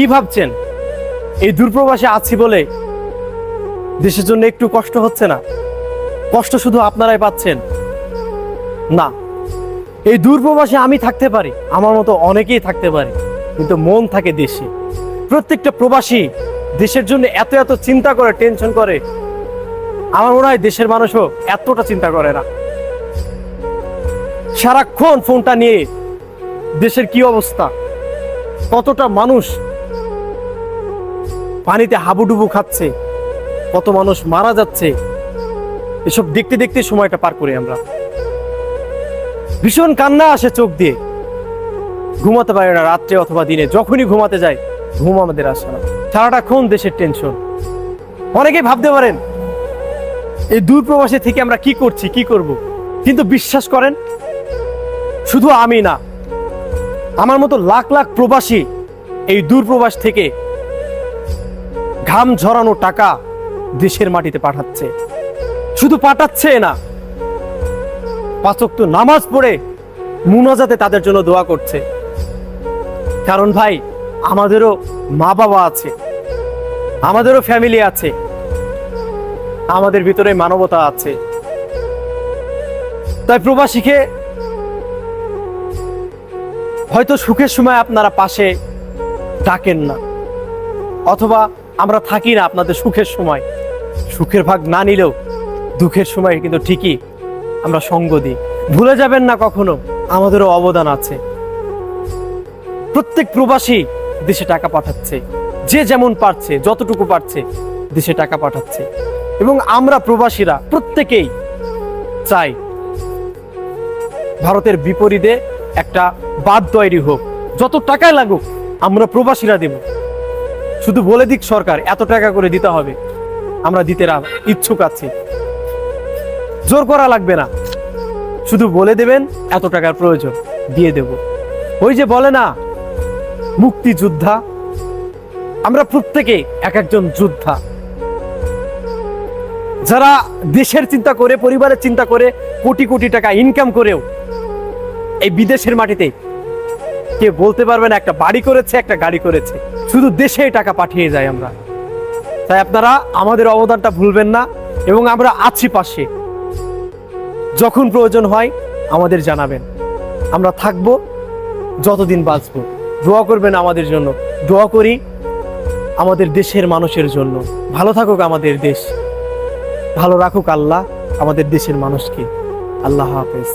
কি ভাবছেন? এই দূরপ্রবাসে আছি বলে দেশের জন্য একটু কষ্ট হচ্ছে না? কষ্ট শুধু আপনারাই পাচ্ছেন? না, এই দূরপ্রবাসে আমি থাকতে পারি, আমার মতো অনেকেই থাকতে পারে, কিন্তু মন থাকে দেশে। প্রত্যেকটা প্রবাসী দেশের জন্য এত এত চিন্তা করে, টেনশন করে। আমার মনে হয় দেশের মানুষও এতটা চিন্তা করে না। সারাক্ষণ ফোনটা নিয়ে দেশের কি অবস্থা? কতটা মানুষ পানিতে হাবুডুবু খাচ্ছে, কত মানুষ মারা যাচ্ছে, এসব দেখতে দেখতে সময়টা পার করি আমরা। ভীষণ কান্না আসে চোখ দিয়ে। ঘুমাতে পারে না রাত্রে অথবা দিনে, যখনই ঘুমাতে যাই ঘুম আমাদের আসে না। সারাটাক্ষণ দেশের টেনশন অনেকেই ভাবতে পারেন, এই দূর প্রবাসে থেকে আমরা কি করছি, কি করব? কিন্তু বিশ্বাস করেন, শুধু আমি না, আমার মতো লাখ লাখ প্রবাসী এই দূর প্রবাস থেকে ঘাম ঝরানো টাকা দেশের মাটিতে পাঠাচ্ছে। শুধু পাঠাচ্ছে না পাচক তো নামাজ পড়ে মুনাজাতে তাদের জন্য দোয়া করছে। কারণ ভাই, আমাদেরও মা বাবা আছে, আমাদেরও ফ্যামিলি আছে, আমাদের ভিতরে মানবতা আছে। তাই প্রবাসীকে হয়তো সুখের সময় আপনারা পাশে ডাকেন না, অথবা আমরা থাকি না আপনাদের সুখের সময়। সুখের ভাগ না নিলেও দুঃখের সময় কিন্তু ঠিকই আমরা সঙ্গ দিই। ভুলে যাবেন না কখনো, আমাদেরও অবদান আছে। প্রত্যেক প্রবাসী দেশে টাকা পাঠাচ্ছে। যে যেমন পারছে, যতটুকু পারছে, দেশে টাকা পাঠাচ্ছে। এবং আমরা প্রবাসীরা প্রত্যেকেই চাই ভারতের বিপরীতে একটা বাদ তৈরি হোক। যত টাকায় লাগুক, আমরা প্রবাসীরা দেব। শুধু বলে দিক সরকার, এত টাকা করে দিতে হবে। আমরা দিতে ইচ্ছুক আছি। জোর করা লাগবে না। শুধু বলে দেবেন, এত টাকার প্রয়োজন, দিয়ে দেব। ওই যে বলে না মুক্তি যোদ্ধা আমরা প্রত্যেকে এক একজন যোদ্ধা। যারা দেশের চিন্তা করে, পরিবারের চিন্তা করে, কোটি কোটি টাকা ইনকাম করেও এই বিদেশের মাটিতে কে বলতে পারবে না, একটা বাড়ি করেছে, একটা গাড়ি করেছে। শুধু দেশে টাকা পাঠিয়ে যাই আমরা। তাই আপনারা আমাদের অবদানটা ভুলবেন না এবং আমরা আছি পাশে। যখন প্রয়োজন হয় আমাদের জানাবেন। আমরা থাকব, যতদিন বাঁচব। দোয়া করবেন আমাদের জন্য। দোয়া করি আমাদের দেশের মানুষের জন্য। ভালো থাকুক আমাদের দেশ। ভালো রাখুক আল্লাহ আমাদের দেশের মানুষকে। আল্লাহ হাফেজ।